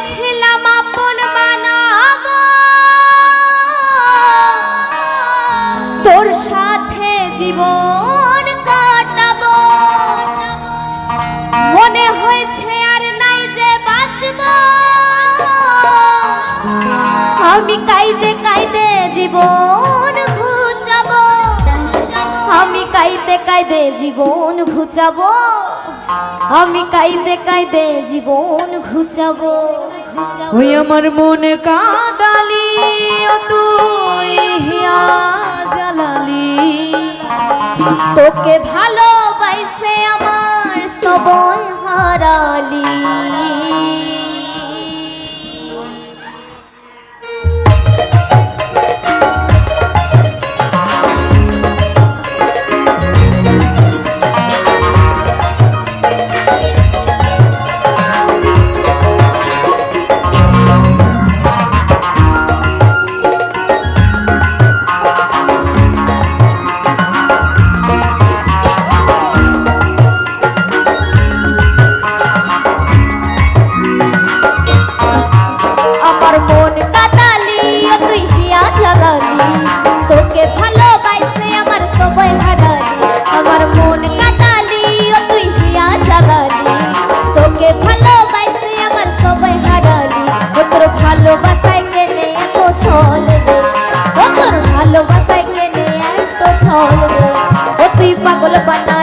ভেবেছিলাম আপন বানাবো। তোর সাথে জীবন কাটাবো। মনে হয়েছে আর নাই যে বাঁচবো। আমি কাইদে কাইদে জীবন ঘুচাবো। আমি কাইদে কাইদে জীবন ঘুচাবো। আমি কাইদে কাইদে জীবন ঘুচাবো। ওই আমার মনে কাদালি ও তুই হিয়া জালালি তোকে ভালোবাসে আমার সবল হারালি। banana.